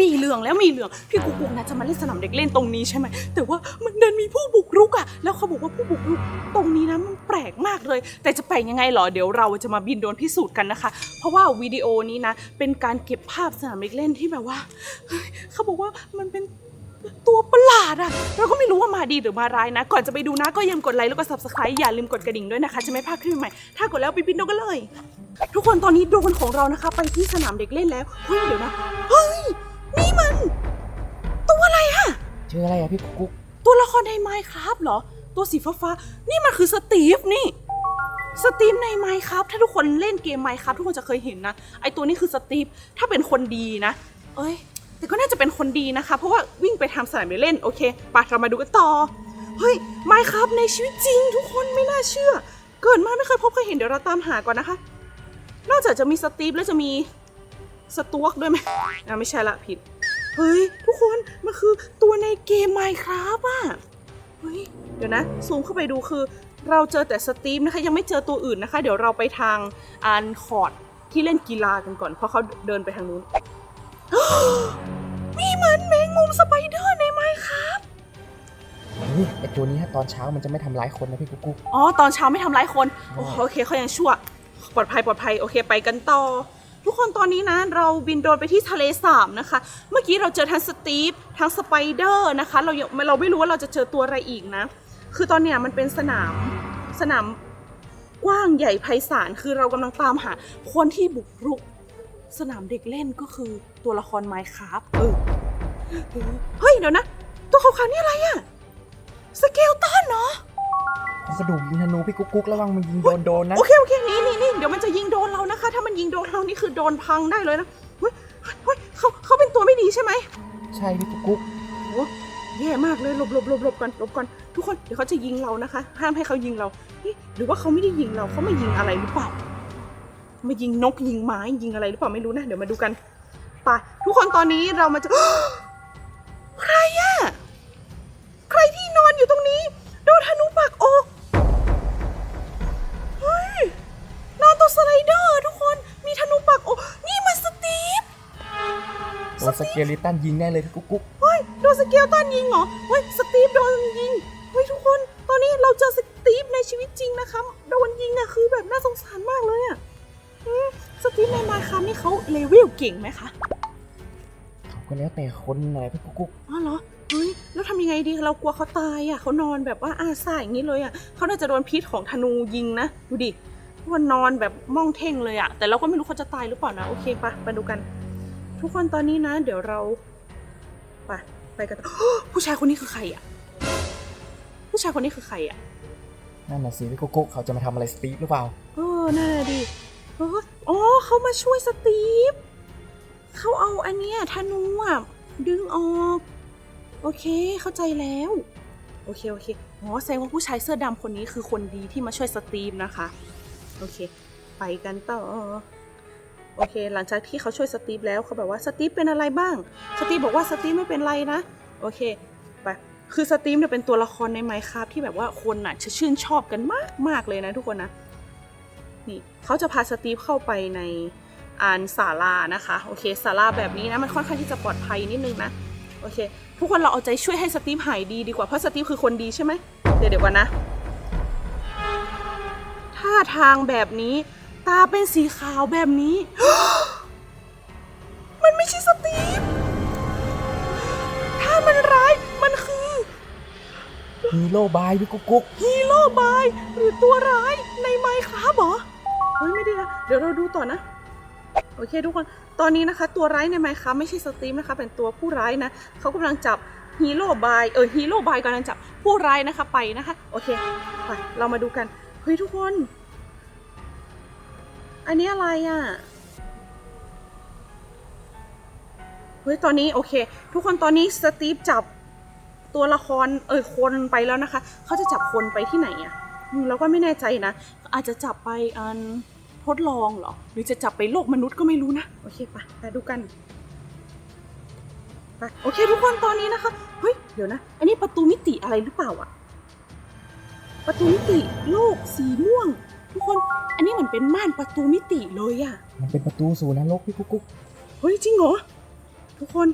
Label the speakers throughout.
Speaker 1: มีเรื่องแล้วมีเรื่องพี่กุ๊กกุ๊กนะจะมาเล่นสนามเด็กเล่นตรงนี้ใช่ไหมแต่ว่ามันเดันมีผู้บุกรุกอะแล้วเขาบอกว่าผู้บุกรุกตรงนี้นะมันแปลกมากเลย แต่จะแปยังไงเหรอเดี๋ยวเราจะมาบินโดรนพิสูจน์กันนะคะ เพราะว่าวิดีโอนี้นะเป็นการเก็บภาพสนามเด็กเล่นที่แบบว่าเฮ้ยเขาบอกว่ามันเป็น ตัวประหลาดอะเราก็ไม่รู้ว่ามาดีหรือมาร้ายนะ ก่อนจะไปดูนะก็อย่าลืมกดไลค์แล้วก็ subscribe อย่าลืมกดกระดิ่งด้วยนะคะ จะไม่พลาดคลิปใหม่ถ้ากดแล้วไปบินโดนกันเลย ทุกคนตอนนี้โดรนของเรานะคะ ไปที่สนามเด็กเล่นแล้วเฮ้ยเดี๋ยวนะเฮ้ย นี่มัน ตัวอะไรอะ
Speaker 2: เจออะไรอะพี่กุ๊กกุ๊ก
Speaker 1: ตัวละครในไมค์ครับเหรอ ตัวสีฟ้าๆนี่มันคือสตีฟนี่ สตีฟในไมค์ครับ ถ้าทุกคนเล่นเกมไมค์ครับทุกคนจะเคยเห็นนะ ไอตัวนี้คือสตีฟ ถ้าเป็นคนดีนะ เอ้ย แต่ก็น่าจะเป็นคนดีนะคะ เพราะว่าวิ่งไปทำสนามเด็กเล่น โอเคไปเรามาดูกันต่อ เฮ้ยไมค์ครับในชีวิตจริง ทุกคนไม่น่าเชื่อ เกิดมาไม่เคยพบเคยเห็นเดี๋ยวเราตามหาก่อนนะคะ นอกจากจะมีสตีฟแล้วจะมี สตวกด้วยไหมอ่าไม่ใช่ละผิด เฮ้ย ทุกคน มันคือตัวในเกม Minecraft อะเฮ้ย เดี๋ยวนะ ซูมเข้าไปดูคือ เราเจอแต่สตีฟนะคะ ยังไม่เจอตัวอื่นนะคะ เดี๋ยวเราไปทางอันคอร์ดที่เล่นกีฬากันก่อน เพราะเขาเดินไปทางนู้นนี่มันแมงมุมสไปเดอร์ใน Minecraft
Speaker 2: เฮ้ยไอตัวนี้ตอนเช้ามันจะไม่ทำร้ายคนนะพี่กุ๊กกุ๊ก
Speaker 1: อ๋อ ตอนเช้าไม่ทำร้ายคน
Speaker 2: อ๋อ
Speaker 1: โอเคเขายังชั่ว ปลอดภัยปลอดภัย โอเค ไปกันต่อ ทุกคนตอนนี้นะเราบินโดรนไปที่ทะเลสาบนะคะ เมื่อกี้เราเจอทั้งสตีฟทั้งสไปเดอร์นะคะ เรายังเราไม่รู้ว่าเราจะเจอตัวอะไรอีกนะ คือตอนเนี้ยมันเป็นสนามสนามกว้างใหญ่ไพศาลคือเรากำลังตามหา คนที่บุกรุก สนามเด็กเล่นก็คือตัวละครไมค์ครับเออเออเฮ้ยเดี๋ยวนะ ตัวขาวๆนี่อะไรอะสเกลตันเนาะ
Speaker 2: ผมกระดูกยิงธนูพี่กุ๊กกุ๊กระวังมันยิงโดนโดนนะ
Speaker 1: โอเคโอเคนี่นี่นี่ เดี๋ยวมันจะยิงโดนเรานะคะ ถ้ามันยิงโดนเรานี่คือโดนพังได้เลยนะเฮ้ยเฮ้ยเขาเขาเป็นตัวไม่ดีใช่ไหม
Speaker 2: ใช่พี่กุ๊กกุ๊ก
Speaker 1: โอ้แย่มากเลยหลบหลบหลบหลบก่อนหลบก่อนทุกคนเดี๋ยวเขาจะยิงเรานะคะ ห้ามให้เขายิงเราเฮ้ยหรือว่าเขาไม่ได้ยิงเราเขามายิงอะไรหรือเปล่ามายิงนกยิงไม้ยิงอะไรหรือเปล่าไม่รู้นะเดี๋ยวมาดูกันไปทุกคนตอนนี้เรามาจะ
Speaker 2: สเกลิตันยิงแน่เลยพี่กุ๊กกุ๊ก
Speaker 1: เฮ้ยโดนสเกลตันยิงเหรอเฮ้ยสตีฟโดนยิงเฮ้ยทุกคน ตอนนี้เราเจอสตีฟในชีวิตจริงนะคะโดนยิงอะคือแบบน่าสงสารมากเลยอะอืมสตีฟในมาคานี่เขาเลเวลเก่งไหมคะ
Speaker 2: เขาก็แล้วแต่คนอะไรพี่กุ๊กกุ๊ก
Speaker 1: อ๋อเหรอเฮ้ยแล้วทำยังไงดีเรากลัวเขาตายอะเขานอนแบบว่าอาซ่าอย่างนี้เลยอะเขาน่าจะโดนพิษของธนูยิงนะดูดิวันนอนแบบม่องเท่งเลยอะแต่เราก็ไม่รู้เขาจะตายหรือเปล่านะโอเคปะมาดูกัน ทุกคนตอนนี้นะ เดี๋ยวเรา ไปไปกันต่อผู้ชายคนนี้คือใครอะผู้ชายคนนี้คือใครอะ
Speaker 2: นั่นน่ะสิพี่กุ๊กกุ๊กเขาจะมาทำอะไรสตีฟหรือเปล่า
Speaker 1: เออน่าดิเอออ๋อเขามาช่วยสตีฟเขาเอาอันเนี้ยธนูอะดึงออก โอเคเข้าใจแล้ว โอเคโอเคอ๋อแสดงว่าผู้ชายเสื้อดำคนนี้คือคนดีที่มาช่วยสตีฟนะคะ โอเค ไปกันต่อ โอเค หลังจากที่เขาช่วยสตีฟแล้วเขาแบอกว่าสตีฟเป็นอะไรบ้าง สตีฟบอกว่าสตีฟไม่เป็นไรนะ โอเค ไป คือสตีฟเนี่ยเป็นตัวละครในไมค์ครับที่แบบว่าคนน่ะจะชื่นชอบกันมากมากเลยนะทุกคนนะ นี่เขาจะพาสตีฟเข้าไปในอานศาลานะคะ โอเคศาลาแบบนี้นะมันค่อนข้างที่จะปลอดภัยนิดนึงนะ โอเค ทุกคนเราเอาใจช่วยให้สตีฟหายดีดีกว่า เพราะสตีฟคือคนดีใช่ไหม เดี๋ยวเดี๋ยวก่อนนะ ท่าทางแบบนี้าเป็นสีขาวแบบนี้ มันไม่ใช่สตีฟ ถ้ามันร้ายมันคือ
Speaker 2: ฮีโร่บายพี่กุ๊กกุ๊ก
Speaker 1: ฮีโร่บายหรือตัวร้ายในไมค์ครับเหรอเฮ้ยไม่ดีนะเดี๋ยวเราดูต่อนะ โอเคทุกคน ตอนนี้นะคะ ตัวร้ายในไมค์ครับไม่ใช่สตีฟนะคะ เป็นตัวผู้ร้ายนะเขากำลังจับฮีโร่บายเออฮีโร่บายกำลังจับผู้ร้ายนะคะไปนะคะ โอเค ไปเรามาดูกัน เฮ้ยทุกคน อันนี้อะไรอะเฮ้ยตอนนี้โอเค ทุกคนตอนนี้สตีฟจับตัวละครเออคนไปแล้วนะคะ เขาจะจับคนไปที่ไหนอะ่ะอืมเราก็ไม่แน่ใจนะ อาจจะจับไปอันทดลองเหรอ หรือจะจับไปโลกมนุษย์ก็ไม่รู้นะ โอเคไปไปดูกันไปโอเคทุกคนตอนนี้นะคะ เฮ้ย เดี๋ยวนะ อันนี้ประตูมิติอะไรหรือเปล่าอะประตูมิติโลกสีม่วง ทุกคน เหมือนเป็นม่านประตูมิติเลยอะ
Speaker 2: มันเป็นประตูสู่นรกพี่กุ๊กกุ๊ก
Speaker 1: เฮ้ยจริงเหรอทุกคน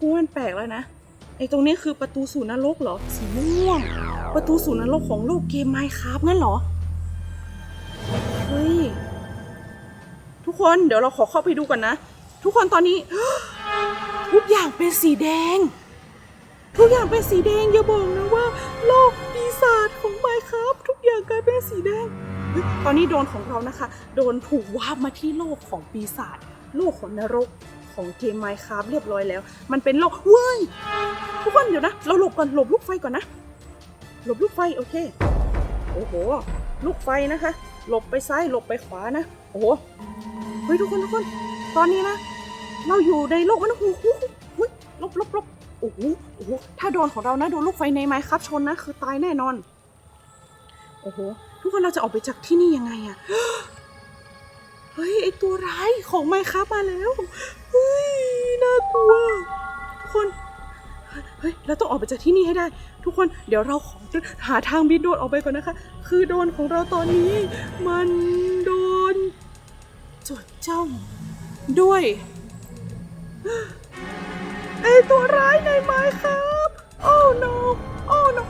Speaker 1: กูว่ามันแปลกแล้วนะไอ้ตรงนี้คือประตูสู่นรกเหรอสีม่วงประตูสู่นรกของโลกเกมไมค์ครับงั้นเหรอเฮ้ยทุกคนเดี๋ยวเราขอเข้าไปดูก่อนนะ ทุกคนตอนนี้ทุกอย่างเป็นสีแดง ทุกอย่างเป็นสีแดงอย่าบอกนะว่า โลกปีศาจของไมค์ครับ ทุกอย่างกลายเป็นสีแดงเฮ้ย ตอนนี้โดนของเรานะคะ โดนถูกวามาที่โลกของปีศาจโลกของนรกของเกมไมค์ครับเรียบร้อยแล้ว มันเป็นโลกเว้ยทุกคนเดี๋ยวนะ เราหลบก่อนหลบลูกไฟก่อนนะ หลบลูกไฟโอเค โอ้โห ลูกไฟนะคะ หลบไปซ้ายหลบไปขวานะ โอ้โห เฮ้ยทุกคนทุกคน ตอนนี้นะ เราอยู่ในโลกมันโอ้โหเฮ้ยลบลบลบโอ้โหโอ้โห ถ้าโดนของเรานะโดนลูกไฟในไม้ครับชนนะ คือตายแน่นอน โอ้โห ทุกคนเราจะออกไปจากที่นี่ยังไงอะเฮ้ยไอตัวร้ายของไมค์ครับมาแล้วเฮ้ยน่ากลัวทุกคนเฮ้ยเราต้องออกไปจากที่นี่ให้ได้ ทุกคนเดี๋ยวเราขอหาทางบินโดรนออกไปก่อนนะคะ คือโดนของเราตอนนี้ มันโดนจดจ้องด้วยไอตัวร้ายในไม้ครับ โอ้ no โอ้ no